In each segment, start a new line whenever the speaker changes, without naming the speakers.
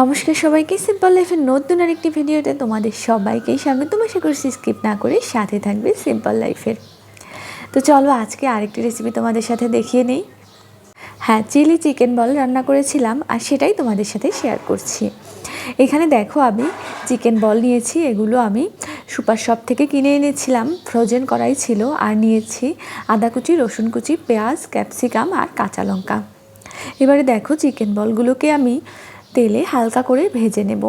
নমস্কার সবাইকে সিম্পল লাইফের নতুন আর একটি ভিডিওতে তোমাদের সবাইকেই স্বাগত। আশা করছি স্কিপ না করে সাথে থাকবে সিম্পল লাইফের তো চলো আজকে আরেকটি রেসিপি তোমাদের সাথে দেখিয়ে নেই। হ্যাঁ চিলি চিকেন বল রান্না করেছিলাম আর সেটাই তোমাদের সাথে শেয়ার করছি। এখানে দেখো আমি চিকেন বল নিয়েছি, এগুলো আমি সুপার শপ থেকে কিনে এনেছিলাম। ফ্রোজেন করাই ছিল আর নিয়েছি আদা কুচি, রসুন কুচি, পেঁয়াজ ক্যাপসিকাম আর কাঁচা লঙ্কা। এবারে দেখো চিকেন বলগুলোকে আমি তেলে হালকা করে ভেজে নেব।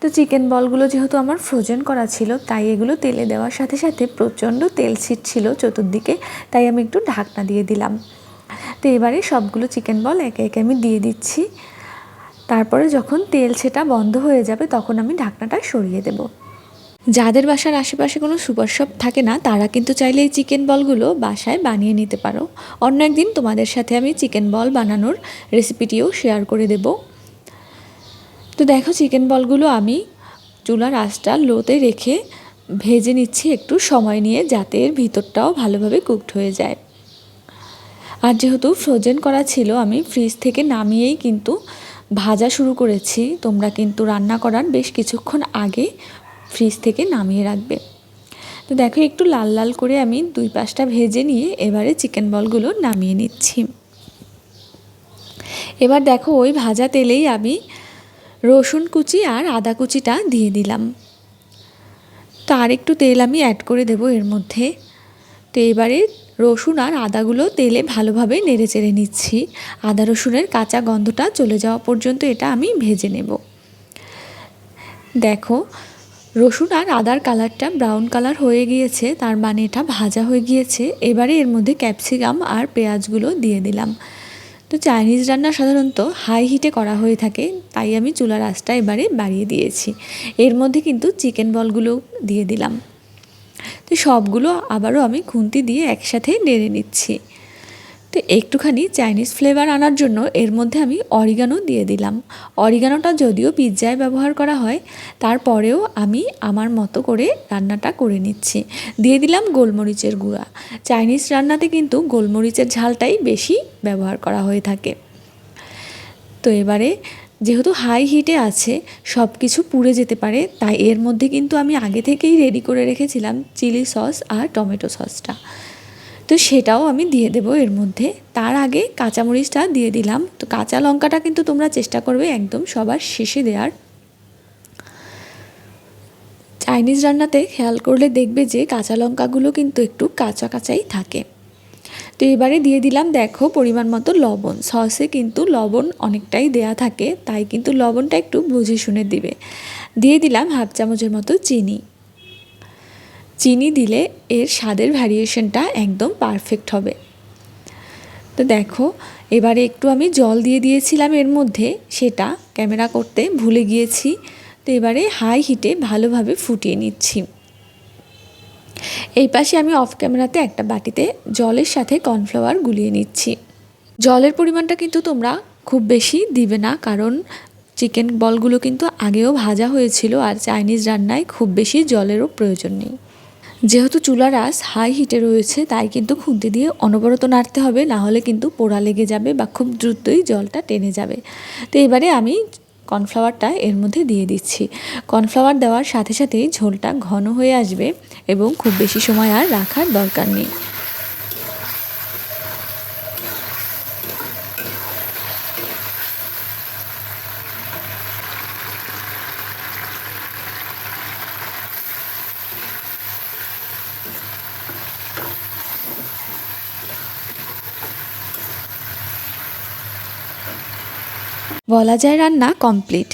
তো চিকেন বলগুলো যেহেতু আমার ফ্রোজেন করা ছিল, তাই এগুলো তেলে দেওয়ার সাথে সাথে প্রচণ্ড তেল ছিটছিল চতুর্দিকে, তাই আমি একটু ঢাকনা দিয়ে দিলাম। তো এবারে সবগুলো চিকেন বল একে একে আমি দিয়ে দিচ্ছি। তারপরে যখন তেল সেটা বন্ধ হয়ে যাবে, তখন আমি ঢাকনাটা সরিয়ে দেব। যাদের বাসার আশেপাশে কোনো সুপার শপ থাকে না, তারা কিন্তু চাইলে এই চিকেন বলগুলো বাসায় বানিয়ে নিতে পারো। অন্য একদিন তোমাদের সাথে আমি চিকেন বল বানানোর রেসিপিটিও শেয়ার করে দেবো। তো দেখো চিকেন বলগুলো আমি চুলার আঁচটা লোতে রেখে ভেজে নিচ্ছি একটু সময় নিয়ে যাতে এর ভিতরটাও ভালোভাবে কুকড হয়ে যায়। আর যেহেতু ফ্রোজেন করা ছিল, আমি ফ্রিজ থেকে নামিয়েই কিন্তু ভাজা শুরু করেছি। তোমরা কিন্তু রান্না করার বেশ কিছুক্ষণ আগে ফ্রিজ থেকে নামিয়ে রাখবে। তো দেখো একটু লাল লাল করে আমি দুই পাশটা ভেজে নিয়ে এবারে চিকেন বলগুলো নামিয়ে নিচ্ছি। এবার দেখো ওই ভাজা তেলেই আমি রসুন কুচি আর আদা কুচিটা দিয়ে দিলাম। তো আর একটু তেল আমি অ্যাড করে দেবো এর মধ্যে। তো এবারে রসুন আর আদাগুলো তেলে ভালোভাবে নেড়ে চেড়ে নিচ্ছি। আদা রসুনের কাঁচা গন্ধটা চলে যাওয়া পর্যন্ত এটা আমি ভেজে নেব। দেখো, রসুন আর আদার কালারটা ব্রাউন কালার হয়ে গিয়েছে, তার মানে এটা ভাজা হয়ে গিয়েছে। এবারে এর মধ্যে ক্যাপসিকাম আর পেঁয়াজগুলো দিয়ে দিলাম। তো চাইনিজ রান্না সাধারণত হাই হিটে করা হয়ে থাকে, তাই আমি চুলার আঁচটা এবারে বাড়িয়ে দিয়েছি। এর মধ্যে কিন্তু চিকেন বলগুলো দিয়ে দিলাম। তো সবগুলো আবারও আমি খুন্তি দিয়ে একসাথে নেড়ে নিচ্ছি। তো একটুখানি চাইনিজ ফ্লেভার আনার জন্য এর মধ্যে আমি অরিগানো দিয়ে দিলাম। অরিগানোটা যদিও পিৎজায় ব্যবহার করা হয়, তারপরেও আমি আমার মতো করে রান্নাটা করে নিচ্ছি। দিয়ে দিলাম গোলমরিচের গুঁড়া। চাইনিজ রান্নাতে কিন্তু গোলমরিচের ঝালটাই বেশি ব্যবহার করা হয়ে থাকে। তো এবারে যেহেতু হাই হিটে আছে সব কিছু পুড়ে যেতে পারে, তাই এর মধ্যে কিন্তু আমি আগে থেকেই রেডি করে রেখেছিলাম চিলি সস আর টমেটো সসটা তো সেটাও আমি দিয়ে দেবো এর মধ্যে। তার আগে কাঁচামরিচটা দিয়ে দিলাম। তো কাঁচা লঙ্কাটা কিন্তু তোমরা চেষ্টা করবে একদম সবার শেষে দেওয়ার চাইনিজ রান্নাতে খেয়াল করলে দেখবে যে কাঁচা লঙ্কাগুলো কিন্তু একটু কাঁচা কাঁচাই থাকে। তো এবারে দিয়ে দিলাম দেখো পরিমাণ মতো লবণ। সসে কিন্তু লবণ অনেকটাই দেয়া থাকে, তাই কিন্তু লবণটা একটু বুঝে শুনে দিবে। দিয়ে দিলাম হাফ চামচের মতো চিনি। চিনি দিলে এর স্বাদের ভ্যারিয়েশনটা একদম পারফেক্ট হবে। তো দেখো, এবারে একটু আমি জল দিয়ে দিয়েছিলাম এর মধ্যে, সেটা ক্যামেরা করতে ভুলে গিয়েছি। তো এবারে হাই হিটে ভালোভাবে ফুটিয়ে নিচ্ছি। এই পাশে আমি অফ ক্যামেরাতে একটা বাটিতে জলের সাথে কর্নফ্লাওয়ার গুলিয়ে নিচ্ছি। জলের পরিমাণটা কিন্তু তোমরা খুব বেশি দিবে না, কারণ চিকেন বলগুলো কিন্তু আগেও ভাজা হয়েছিল আর চাইনিজ রান্নায় খুব বেশি জলেরও প্রয়োজন নেই। যেহেতু চুলার আস হাই হিটে রয়েছে, তাই কিন্তু খুন্তি দিয়ে অনবরত নাড়তে হবে, না হলে কিন্তু পোড়া লেগে যাবে বা খুব দ্রুতই জলটা টেনে যাবে। তো এবারে আমি কর্নফ্লাওয়ারটা এর মধ্যে দিয়ে দিচ্ছি। কর্নফ্লাওয়ার দেওয়ার সাথে সাথেই ঝোলটা ঘন হয়ে আসবে এবং খুব বেশি সময় আর রাখার দরকার নেই। বলা যায় রান্না কমপ্লিট।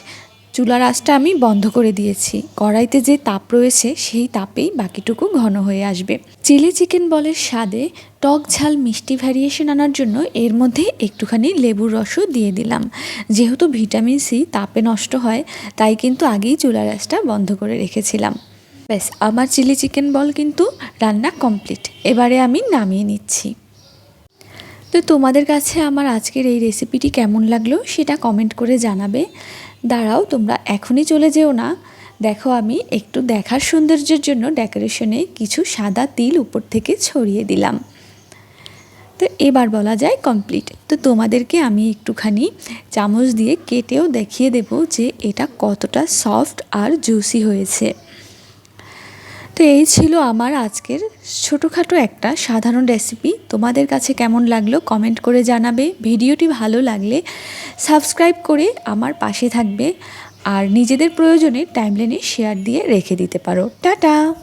চুলার আঁচটা আমি বন্ধ করে দিয়েছি। কড়াইতে যে তাপ রয়েছে, সেই তাপেই বাকিটুকু ঘন হয়ে আসবে। চিলি চিকেন বলের স্বাদে টক ঝাল মিষ্টি ভ্যারিয়েশন আনার জন্য এর মধ্যে একটুখানি লেবুর রসও দিয়ে দিলাম। যেহেতু ভিটামিন সি তাপে নষ্ট হয়, তাই কিন্তু আগেই চুলার আঁচটা বন্ধ করে রেখেছিলাম। ব্যাস, আমার চিলি চিকেন বল কিন্তু রান্না কমপ্লিট। এবারে আমি নামিয়ে নিচ্ছি। তো তোমাদের কাছে আমার আজকের এই রেসিপিটি কেমন লাগল সেটা কমেন্ট করে জানাবে। দাঁড়াও, তোমরা এখনই চলে যেও না। দেখো, আমি একটু দেখার সৌন্দর্যের জন্য ডেকোরেশনে কিছু সাদা তিল উপর থেকে ছড়িয়ে দিলাম। তো এবার বলা যায় কমপ্লিট তো তোমাদেরকে আমি একটুখানি চামচ দিয়ে কেটেও দেখিয়ে দেব যে এটা কতটা সফট আর জুসি হয়েছে। তো এই ছিল আমার আজকের ছোটোখাটো একটা সাধারণ রেসিপি তোমাদের কাছে কেমন লাগল কমেন্ট করে জানাবে। ভিডিওটি ভালো লাগলে সাবস্ক্রাইব করে আমার পাশে থাকবে। আর নিজেদের প্রয়োজনে টাইমলাইনে শেয়ার দিয়ে রেখে দিতে পারো। টাটা!